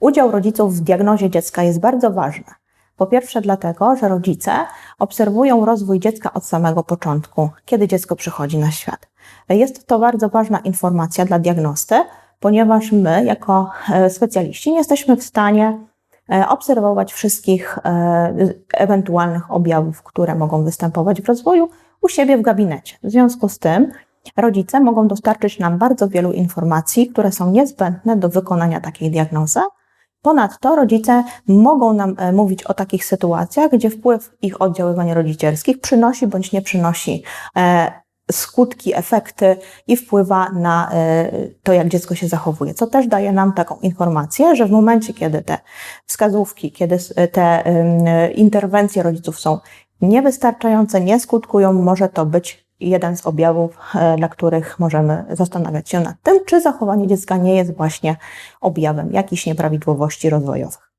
Udział rodziców w diagnozie dziecka jest bardzo ważny. Po pierwsze, dlatego, że rodzice obserwują rozwój dziecka od samego początku, kiedy dziecko przychodzi na świat. Jest to bardzo ważna informacja dla diagnosty, ponieważ my, jako e, specjaliści, nie jesteśmy w stanie e, obserwować wszystkich e, ewentualnych objawów, które mogą występować w rozwoju u siebie w gabinecie. W związku z tym rodzice mogą dostarczyć nam bardzo wielu informacji, które są niezbędne do wykonania takiej diagnozy. Ponadto rodzice mogą nam e, mówić o takich sytuacjach, gdzie wpływ ich oddziaływań rodzicielskich przynosi bądź nie przynosi e, skutki, efekty i wpływa na e, to, jak dziecko się zachowuje. Co też daje nam taką informację, że w momencie, kiedy te wskazówki, kiedy te interwencje rodziców są niewystarczające, nie skutkują, może to być jeden z objawów, e, dla których możemy zastanawiać się nad tym, czy zachowanie dziecka nie jest właśnie objawem jakichś nieprawidłowości rozwojowych.